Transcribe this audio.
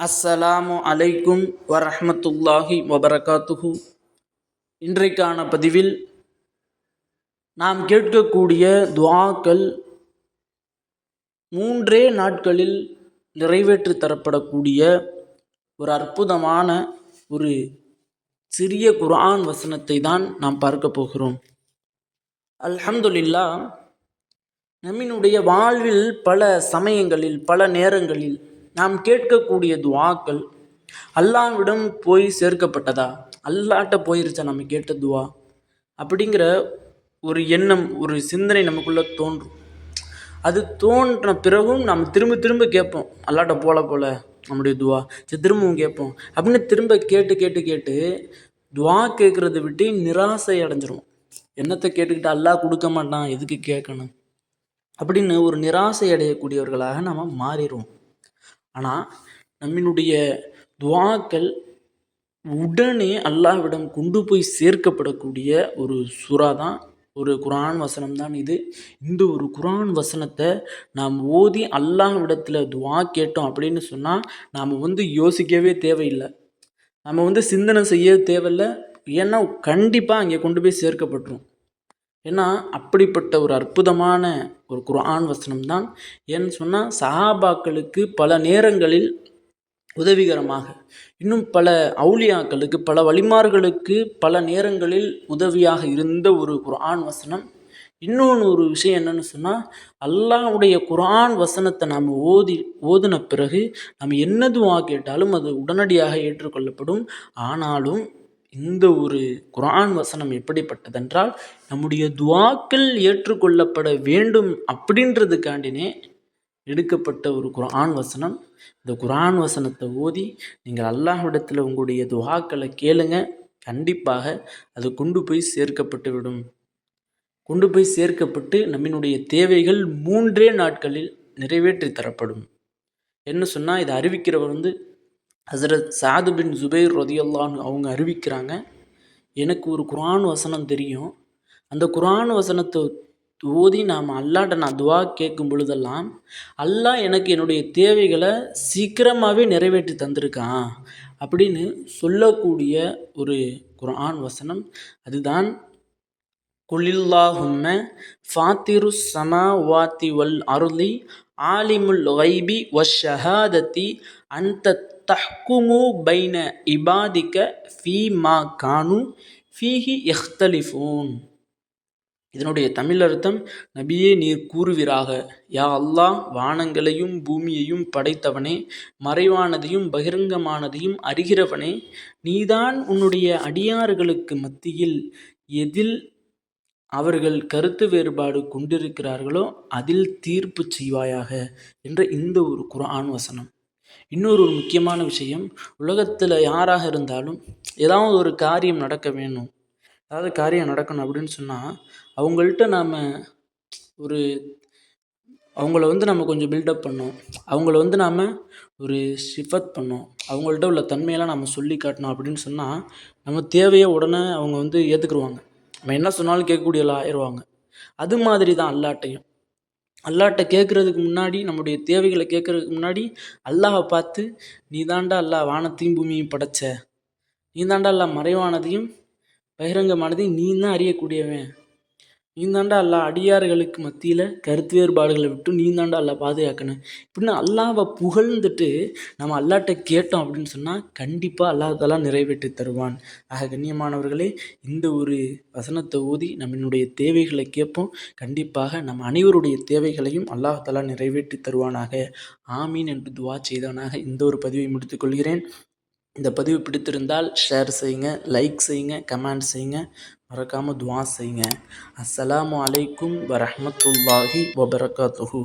அஸ்ஸலாமு அலைக்கும் வரஹ்மத்துல்லாஹி வபரகாத்துஹு. இன்றைக்கான பதிவில் நாம் கேட்கக்கூடிய துவாக்கள் மூன்றே நாட்களில் நிறைவேற்றி தரப்படக்கூடிய ஒரு அற்புதமான ஒரு சிறிய குர்ஆன் வசனத்தை தான் நாம் பார்க்க போகிறோம். அல்ஹம்துலில்லா நம்மினுடைய வாழ்வில் பல சமயங்களில் பல நேரங்களில் நாம் கேட்கக்கூடிய துவாக்கள் அல்லாவிடம் போய் சேர்க்கப்பட்டதா? அல்லாட்ட போயிருச்சா நம்ம கேட்ட துவா? அப்படிங்கிற ஒரு எண்ணம் ஒரு சிந்தனை நமக்குள்ளே தோன்றும். அது தோன்றின பிறகும் நம்ம திரும்ப திரும்ப கேட்போம் அல்லாட்ட போல போல நம்முடைய துவா. சரி திரும்பவும் கேட்போம். அப்படின்னு திரும்ப கேட்டு கேட்டு கேட்டு துவா கேட்குறத விட்டு நிராசை அடைஞ்சிரும் என்னத்தை கேட்டுக்கிட்டு அல்லாஹ் கொடுக்க மாட்டான் எதுக்கு கேட்கணும்? அப்படின்னு ஒரு நிராசை அடையக்கூடியவர்களாக நாம் மாறிடுவோம். ஆனால் நம்மினுடைய துவாக்கள் உடனே அல்லாஹ்விடம் கொண்டு போய் சேர்க்கப்படக்கூடிய ஒரு சுறா தான் ஒரு குரான் வசனம் தான் இது. இந்த ஒரு குரான் வசனத்தை நாம் ஓதி அல்லாஹ்விடத்தில் துவா கேட்டோம் அப்படின்னு சொன்னால் நாம் வந்து யோசிக்கவே தேவையில்லை. நம்ம வந்து சிந்தனை செய்ய தேவையில்லை. ஏன்னா கண்டிப்பாக அங்கே கொண்டு போய் சேர்க்கப்பட்டுரும். ஏன்னா அப்படிப்பட்ட ஒரு அற்புதமான ஒரு குர்ஆன் வசனம் தான். ஏன்னு சொன்னால் சஹாபாக்களுக்கு பல நேரங்களில் உதவிகரமாக இன்னும் பல அவுளியாக்களுக்கு பல வழிமார்களுக்கு பல நேரங்களில் உதவியாக இருந்த ஒரு குர்ஆன் வசனம். இன்னொன்று ஒரு விஷயம் என்னன்னு சொன்னால் அல்லாவுடைய குர்ஆன் வசனத்தை நாம் ஓதி ஓதின பிறகு நம்ம என்னதுவா கேட்டாலும் அது உடனடியாக ஏற்றுக்கொள்ளப்படும். ஆனாலும் இந்த ஒரு குரான் வசனம் எப்படிப்பட்டதென்றால் நம்முடைய துவாக்கள் ஏற்றுக்கொள்ளப்பட வேண்டும் அப்படின்றதுக்காண்டினே எடுக்கப்பட்ட ஒரு குரான் வசனம். இந்த குரான் வசனத்தை ஓதி நீங்கள் அல்லாஹ்விடத்தில் உங்களுடைய துவாக்களை கேளுங்க. கண்டிப்பாக அது கொண்டு போய் சேர்க்கப்பட்டு விடும். கொண்டு போய் சேர்க்கப்பட்டு நம்மினுடைய தேவைகள் மூன்றே நாட்களில் நிறைவேற்றி தரப்படும். என்ன சொன்னால் இதை அறிவிக்கிறவர் வந்து ஹசரத் சாது பின் ஜுபைர் ரதியுல்லான்னு அவங்க அறிவிக்கிறாங்க. எனக்கு ஒரு குரான் வசனம் தெரியும். அந்த குரான் வசனத்தை ஓதி நாம் அல்லாட்ட நான் துவா கேட்கும் பொழுதெல்லாம் அல்லாஹ் எனக்கு என்னுடைய தேவைகளை சீக்கிரமாகவே நிறைவேற்றி தந்திருக்கான் அப்படின்னு சொல்லக்கூடிய ஒரு குரான் வசனம். அதுதான் குலில்லாஹும்ம ஃபாத்திரு சமா வாத்தி வல் அருளி ஆலிமுல் ஒய்பி ஒஷஹாதத்தி அந்த தஹ்குமு பைன இபாதிக்க ஃபீ மா கானு ஃபீஹி எஹ்தலிஃபூன் இதனுடைய தமிழ் அர்த்தம் நபியே நீர் கூறுவீராக. யா அல்லாஹ் வானங்களையும் பூமியையும் படைத்தவனே மறைவானதையும் பகிரங்கமானதையும் அறிகிறவனே நீதான் உன்னுடைய அடியார்களுக்கு மத்தியில் எதில் அவர்கள் கருத்து வேறுபாடு கொண்டிருக்கிறார்களோ அதில் தீர்ப்பு செய்வாயாக என்ற இந்த ஒரு குரான் வசனம். இன்னொரு ஒரு முக்கியமான விஷயம் உலகத்தில் யாராக இருந்தாலும் ஏதாவது ஒரு காரியம் நடக்க வேணும். ஏதாவது காரியம் நடக்கணும் அப்படின்னு சொன்னால் அவங்கள்ட்ட நாம் ஒரு அவங்கள வந்து நம்ம கொஞ்சம் பில்டப் பண்ணோம் அவங்கள வந்து நாம் ஒரு ஷிஃபத் பண்ணோம் அவங்கள்ட்ட உள்ள தன்மையெல்லாம் நம்ம சொல்லி காட்டணும் அப்படின்னு சொன்னால் நம்ம தேவையை உடனே அவங்க வந்து ஏற்றுக்குருவாங்க நம்ம என்ன சொன்னாலும் கேட்கக்கூடியலாம் ஆயிடுவாங்க. அது மாதிரி தான் அல்லாட்டையும். அல்லாட்ட கேட்குறதுக்கு முன்னாடி நம்முடைய தேவைகளை கேட்குறதுக்கு முன்னாடி அல்லாஹை பார்த்து நீ தாண்டா அல்லாஹ் வானத்தையும் பூமியும் படைச்ச. நீ தாண்டா அல்லாஹ் மறைவானதையும் பகிரங்கமானதையும் நீ தான் அறியக்கூடியவன். நீந்தாண்டா தாண்டா அல்லா அடியார்களுக்கு மத்தியில் கருத்து வேறுபாடுகளை விட்டு நீந்தாண்டா அல்லா பாதுகாக்கணும் இப்படின்னு அல்லாவை புகழ்ந்துட்டு நம்ம அல்லாட்ட கேட்டோம் அப்படின்னு சொன்னால் கண்டிப்பாக அல்லாஹாலா நிறைவேற்றி தருவான். ஆக கண்ணியமானவர்களே இந்த ஒரு வசனத்தை ஊதி நம்மளுடைய தேவைகளை கேட்போம். கண்டிப்பாக நம்ம அனைவருடைய தேவைகளையும் அல்லாஹாலா நிறைவேற்றி தருவானாக. ஆமீன் என்று துவா செய்தவனாக இந்த ஒரு பதிவை முடித்துக்கொள்கிறேன் இந்த பதிவு பிடித்திருந்தால் ஷேர் செய்யுங்க லைக் செய்யுங்க கமெண்ட் செய்யுங்க. மறக்காமல் துவா செய்யுங்க. அஸ்ஸலாமு அலைக்கும் வரமத்துல்லாஹி வபரகாத்துஹூ